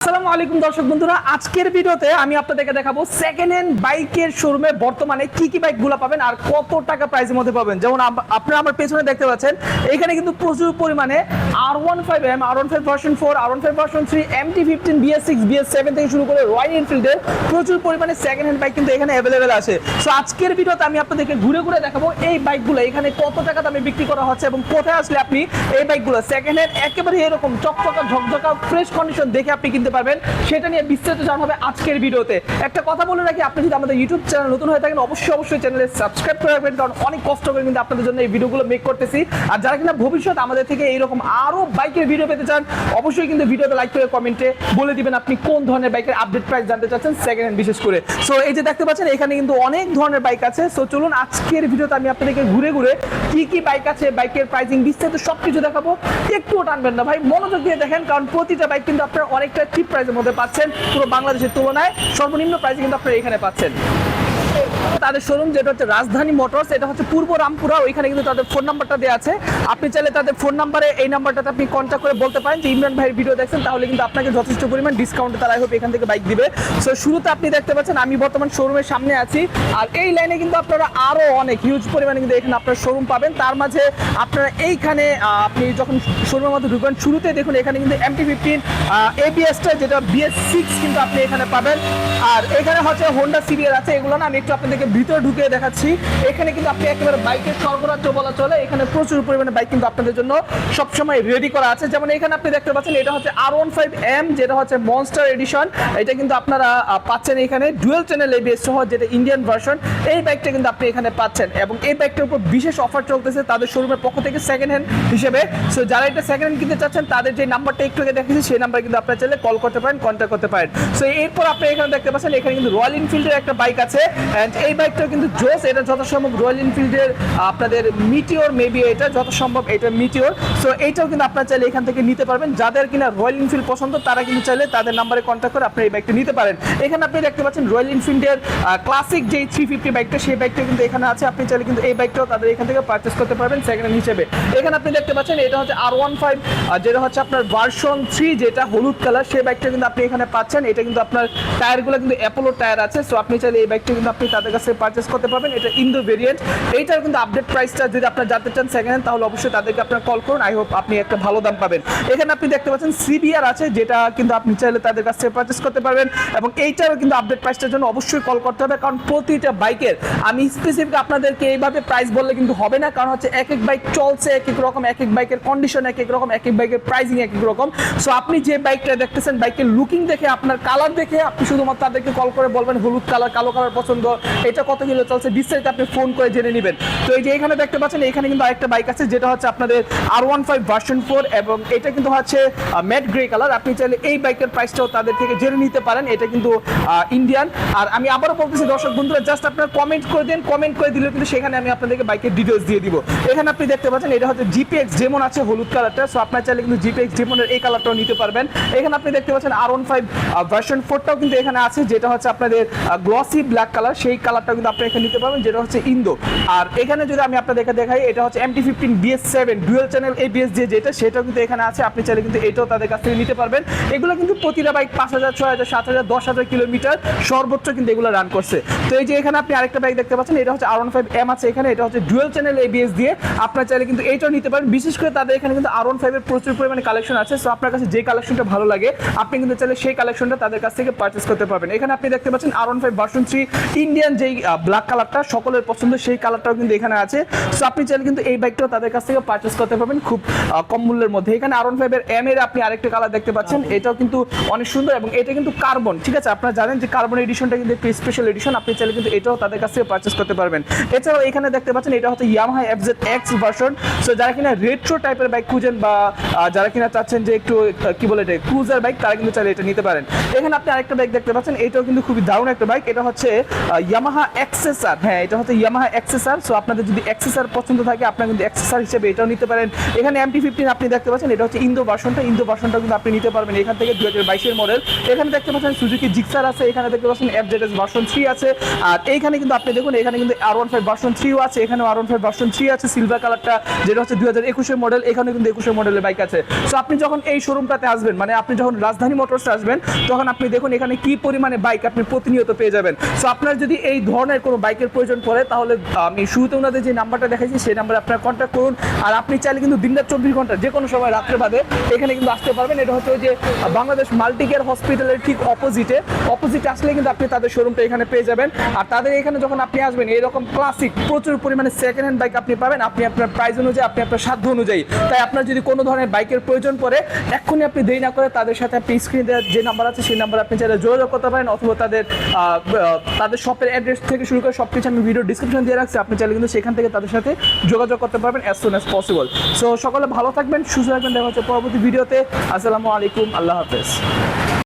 আসসালামু আলাইকুম দর্শক বন্ধুরা, আজকের ভিডিওতে আমি আপনাদেরকে দেখাবো সেকেন্ড হ্যান্ড বাইকের শোরুমে বর্তমানে কি কি বাইকগুলো পাবেন আর কত টাকা প্রাইসের মধ্যে পাবেন। যেমন আপ- আপনারা আমার পেছনে দেখতে পাচ্ছেন, এখানে কিন্তু প্রচুর পরিমাণে R one five M R one five version four R one five version three M T fifteen BS six BS seven থেকে শুরু করে রয়্যাল এনফিল্ডের প্রচুর পরিমাণে সেকেন্ড হ্যান্ড বাইক কিন্তু এখানে অ্যাভেলেবেল আছে। সো আজকের ভিডিওতে আমি আপনাদেরকে ঘুরে ঘুরে দেখাবো এই বাইকগুলো এখানে কত টাকা দামে বিক্রি করা হচ্ছে এবং কোথায় আসলে আপনি এই বাইকগুলো সেকেন্ড হ্যান্ড একেবারে এরকম চকচকা, ঝকঝকা ফ্রেশ কন্ডিশন দেখে আপনি কিনতে পারবেন, সেটা নিয়ে বিস্তারিত জানা হবে আজকের ভিডিওতে। একটা কথা বলে রাখি, আপনি যদি আমাদের ইউটিউব চ্যানেল নতুন হয়ে থাকেন, অবশ্যই অবশ্যই চ্যানেলে সাবস্ক্রাইব করে রাখবেন, কারণ অনেক কষ্ট করে কিন্তু আপনাদের জন্য এই ভিডিওগুলো মেক করতেছি। আর যারা কিনা ভবিষ্যৎ আমাদের থেকে এইরকম আরও বাইকের ভিডিও পেতে চান, অবশ্যই কিন্তু ভিডিওতে লাইক করে কমেন্টে বলে দিবেন আপনি কোন ধরনের বাইকের আপডেট প্রাইস জানতে চাচ্ছেন সেকেন্ড হ্যান্ড বিশেষ করে। সো এই যে দেখতে পাচ্ছেন, এখানে কিন্তু অনেক ধরনের বাইক আছে। সো চলুন আজকের ভিডিওতে আমি আপনাদেরকে ঘুরে ঘুরে কি কি বাইক আছে বাইকের প্রাইসিং বিস্তারিত সবকিছু দেখাবো। একটুও টানবেন না ভাই, মনোযোগ দিয়ে দেখেন, কারণ প্রতিটা বাইক কিন্তু আপনারা অনেকটা চিপ প্রাইসের মধ্যে পাচ্ছেন। পুরো বাংলাদেশের তুলনায় সর্বনিম্ন প্রাইসে কিন্তু আপনারা এখানে পাচ্ছেন। তাদের শোরুম যেটা হচ্ছে রাজধানী মোটরস এটা হচ্ছে পূর্ব রামপুরা, ওইখানে কিন্তু তাদের ফোন নাম্বারটা দেওয়া আছে। আপনি চাইলে তাদের ফোন নাম্বারে এই নাম্বারটাতে আপনি কন্ট্যাক্ট করে বলতে পারেন। যে ইমরান ভাইয়ের ভিডিও দেখছেন, তাহলে কিন্তু আপনাকে যথেষ্ট পরিমাণ ডিসকাউন্টে তারা হোপ এখান থেকে বাইক দিবে। সো শুরুতে আপনি দেখতে পাচ্ছেন, আমি বর্তমান শোরুমের সামনে আছি। আর এই লাইনে কিন্তু আপনারা আরও অনেক হিউজ পরিমাণে কিন্তু এখানে আপনার শোরুম পাবেন। তার মাঝে আপনারা এইখানে আপনি যখন শোরুমের মধ্যে ঢুকবেন, শুরুতে দেখুন, এখানে কিন্তু এমটি ফিফটিন এবিএসটা যেটা বিএস সিক্স কিন্তু আপনি এখানে পাবেন। আর এখানে হচ্ছে হোন্ডা সিরিয়ার আছে, এগুলো না, আমি একটু আপনাদেরকে ভিতরে ঢুকিয়ে দেখাচ্ছি। এখানে কিন্তু আপনি একেবারে বাইকের সরবরাহ বলা চলে। এখানে প্রচুর পরিমাণে বাইক কিন্তু আপনাদের জন্য সবসময় রেডি করা আছে। যেমন এখানে আপনি দেখতে পাচ্ছেন, এটা হচ্ছে আর ওয়ান ফাইভ এম যেটা হচ্ছে মনস্টার এডিশন এটা কিন্তু আপনারা পাচ্ছেন এখানে ডুয়েল চ্যানেল এবিএস সহ যেটা ইন্ডিয়ান ভার্সন এই বাইকটা কিন্তু আপনি এখানে পাচ্ছেন এবং এই বাইকটার উপর বিশেষ অফার চলতেছে তাদের শোরুমের পক্ষ থেকে সেকেন্ড হ্যান্ড হিসেবে। সো যারা এটা সেকেন্ড হ্যান্ড কিনতে চাচ্ছেন, তাদের যে নাম্বারটা একটু আগে দেখেছি সেই নাম্বার কিন্তু আপনারা চাইলে কল করতে পারেন কন্ট্যাক্ট করতে পারেন। সো এরপর আপনি এখানে দেখতে পাচ্ছেন, এখানে কিন্তু রয়্যাল এনফিল্ডের একটা বাইক আছে। অ্যান্ড এই বাইকটা কিন্তু জোস, এটা যত সম্ভব রয়্যাল এনফিল্ডের আপনাদের মিটিওর মেবি এটা যত সম্ভব এটা মিটিওর সো এইটাও কিন্তু আপনারা চাইলে এখান থেকে নিতে পারবেন। যাদের কিনা রয়্যাল এনফিল্ড পছন্দ, তারা কিন্তু চাইলে তাদের নাম্বারে কন্ট্যাক্ট করে আপনি এই বাইকটা নিতে পারেন। এখানে আপনি দেখতে পাচ্ছেন রয়্যাল এনফিল্ডের ক্লাসিক যে থ্রি ফিফটি বাইকটা, সেই বাইকটা কিন্তু এখানে আছে। আপনি চাইলে কিন্তু এই বাইকটাও তাদের এখান থেকে পারচেস করতে পারবেন সেকেন্ড হ্যান্ড হিসেবে। এখানে আপনি দেখতে পাচ্ছেন এটা হচ্ছে আর ওয়ান ফাইভ যেটা হচ্ছে আপনার ভার্সন থ্রি যেটা হলুদ কালার সেই বাইকটা কিন্তু আপনি এখানে পাচ্ছেন। এটা কিন্তু আপনার টায়ারগুলো কিন্তু অ্যাপোলো টায়ার আছে। সো আপনি চাইলে এই বাইকটা কিন্তু আপনি তাদের কাছে পারচেস করতে পারবেন, এটা ইন্দো ভেরিয়েন্ট এইটার কিন্তু আপডেট প্রাইসটা যদি আপনার জানতে চান সেকেন্ড হ্যান্ড তাহলে অবশ্যই তাদেরকে আপনার কল করুন। আই হোপ আপনি একটা ভালো দাম পাবেন। এখানে আপনি দেখতে পাচ্ছেন সিবিআর আছে, যেটা কিন্তু আপনি চাইলে তাদের কাছ থেকে পারচেস করতে পারবেন। এবং এইটারও কিন্তু আপডেট প্রাইসটার জন্য অবশ্যই কল করতে হবে, কারণ প্রতিটা বাইকের আমি স্পেসিফিক আপনাদেরকে এইভাবে প্রাইস বললে কিন্তু হবে না, কারণ হচ্ছে এক এক বাইক চলছে এক এক রকম এক এক বাইকের কন্ডিশন এক এক রকম এক এক বাইকের প্রাইসিং এক এক রকম। সো আপনি যে বাইকটা দেখতেছেন বাইকের লুকিং দেখে, আপনার কালার দেখে, আপনি শুধুমাত্র তাদেরকে কল করে বলবেন, হলুদ কালার কালো কালার পছন্দ এটা কত কিলো চলছে? বিস্তারিত আপনি ফোন করে জেনে নেবেন। তো এই যে এখানে দেখতে পাচ্ছেন, এখানে কিন্তু আরেকটা বাইক আছে, যেটা হচ্ছে আপনাদের R one five version four এবং এটা কিন্তু হচ্ছে ম্যাট গ্রে কালার আপনি চাইলে এই বাইকের প্রাইসটাও তাদের থেকে জেনে নিতে পারেন। এটা কিন্তু ইন্ডিয়ান আর আমি আবারও বলতেছি, দর্শক বন্ধুরা জাস্ট আপনারা কমেন্ট করে দেন কমেন্ট করে দিলে কিন্তু সেখানে আমি আপনাদেরকে বাইকের ডিটেলস দিয়ে দিব। এখানে আপনি দেখতে পাচ্ছেন, এটা হচ্ছে জিপিএক্স ডেমন আছে, হলুদ কালারটা সো আপনার চাইলে কিন্তু জিপিএক্স ডেমনের এই কালারটাও নিতে পারবেন। এখানে আপনি দেখতে পাচ্ছেন আর ওয়ান ফাইভ ভার্সন ফোরটাও কিন্তু এখানে আছে, যেটা হচ্ছে আপনাদের গ্লসি ব্ল্যাক কালার সেই কালারটাও কিন্তু আপনি এখানে নিতে পারবেন, যেটা হচ্ছে ইন্দো আর এখানে যদি আমি আপনাদেরকে দেখাই, এটা হচ্ছে MT fifteen BS seven dual channel ABS যে যেটা, সেটাও কিন্তু এখানে আছে। আপনি চাইলে কিন্তু এটাও তাদের কাছ থেকে নিতে পারবেন। এগুলো কিন্তু প্রতিটা বাইক পাঁচ হাজার, ছয় হাজার, সাত হাজার, দশ হাজার কিলোমিটার সর্বোচ্চ কিন্তু এগুলো রান করছে। তো এই যে এখানে আপনি আরেকটা বাইক দেখতে পাচ্ছেন, এটা হচ্ছে আর ওয়ান ফাইভ এম আছে এখানে, এটা হচ্ছে ডুয়েল চ্যানেল এবিএস দিয়ে। আপনার চাইলে কিন্তু এইটাও নিতে পারেন। বিশেষ করে তাদের এখানে কিন্তু আর ওয়ান ফাইভের প্রচুর পরিমাণে কালেকশন আছে। সো আপনার কাছে যে কালেকশনটা ভালো লাগে, আপনি কিন্তু চাইলে সেই কালেকশনটা তাদের কাছ থেকে পারচেস করতে পারবেন। এখানে আপনি দেখতে পাচ্ছেন R one five version three Indian যেই ব্ল্যাক কালারটা সকলের পছন্দ সেই কালারটাও কিন্তু এখানে আছে। সো আপনি চাইলে কিন্তু এই বাইকটাও তাদের কাছ থেকে পারচেস করতে পারবেন খুব কম মূল্যের মধ্যে। এখানে আর ওয়ান ফাইভের এম এর আপনি আরেকটা কালার দেখতে পাচ্ছেন। এটাও কিন্তু অনেক সুন্দর এবং এটা কিন্তু কার্বন ঠিক আছে? আপনারা জানেন যে কার্বন এডিশনটা কিন্তু একটু স্পেশাল এডিশন আপনি চাইলে কিন্তু এটাও তাদের কাছ থেকে পারচেস করতে পারবেন। এছাড়াও এখানে দেখতে পাচ্ছেন এটা হচ্ছে Yamaha F FZ X version so যারা কিনা রেট্রো টাইপের বাইক খুঁজেন বা যারা কিনা চাচ্ছেন যে একটু কি বলে এটা ক্রুজার বাইক তারা কিন্তু চাইলে এটা নিতে পারেন। এখানে আপনি আরেকটা বাইক দেখতে পাচ্ছেন এটাও কিন্তু খুবই দারুণ একটা বাইক এটা হচ্ছে ইয়ামাহা ইয়ামাহা এক্সেসার হ্যাঁ এটা হচ্ছে ইয়ামাহা এক্সেসার সো আপনাদের যদি এক্সেসার পছন্দ থাকে, আপনারা কিন্তু এক্সেসার হিসেবে এটাও নিতে পারেন। এখানে এমটি ফিফটিন আপনি দেখতে পাচ্ছেন, এটা হচ্ছে ইন্দো ভার্সনটা ইন্দো ভার্সনটা কিন্তু আপনি নিতে পারবেন। এখান থেকে দুই হাজার বাইশের মডেল এখানে দেখতে পাচ্ছেন সুজুকি জিক্সার আছে। এখানে দেখতে পাচ্ছেন এফ ভার্সন থ্রি আছে। আর এইখানে কিন্তু আপনি দেখুন, এখানে কিন্তু আর ওয়ান ফাইভ ভার্সন থ্রিও আছে। এখানে R one five version three আছে সিলভার কালারটা যেটা হচ্ছে দুই হাজার একুশের মডেল এখানে কিন্তু একুশের মডেলের বাইক আছে। সো আপনি যখন এই শোরুমটাতে আসবেন মানে আপনি যখন রাজধানী মোটরসে আসবেন, তখন আপনি দেখুন, এখানে কি পরিমাণে বাইক আপনি প্রতিনিয়ত পেয়ে যাবেন। সো আপনার যদি এই ধরনের কোনো বাইকের প্রয়োজন পড়ে, তাহলে আমি শুরুতে ওনাদের যে নাম্বারটা দেখাইছি, সেই নাম্বারে আপনারা কন্ট্যাক্ট করুন। আর আপনি চাইলে কিন্তু দিনরাত চব্বিশ ঘণ্টা, যে কোনো সময় রাত্রে বাদে, এখানে কিন্তু আসতে পারবেন। এটা হচ্ছে যে বাংলাদেশ মাল্টিকেয়ার হসপিটালের ঠিক অপোজিটে অপোজিটে আসলে কিন্তু আপনি তাদের শোরুমটা এখানে পেয়ে যাবেন। আর তাদের এখানে যখন আপনি আসবেন এরকম ক্লাসিক প্রচুর পরিমাণে সেকেন্ড হ্যান্ড বাইক আপনি পাবেন। আপনি আপনার প্রাইস অনুযায়ী, আপনি আপনার সাধ্য অনুযায়ী। তাই আপনার যদি কোনো ধরনের বাইকের প্রয়োজন পড়ে, এক্ষুনি আপনি দেরি না করে তাদের সাথে আপনি স্ক্রিনে যে নাম্বার আছে, সেই নাম্বার আপনি চাইলে যোগাযোগ করতে পারেন। অথবা তাদের তাদের শপের অ্যাড্রেস থেকে শুরু করে সব কিছু আমি ভিডিও ডিসক্রিপশন দিয়ে রাখছি। আপনি চাইলে কিন্তু সেখান থেকে তাদের সাথে যোগাযোগ করতে পারবেন as soon as possible so সকলে ভালো থাকবেন, সুস্থ থাকবেন। দেখা হচ্ছে পরবর্তী ভিডিওতে আসসালামু আলাইকুম, আল্লাহ হাফেজ।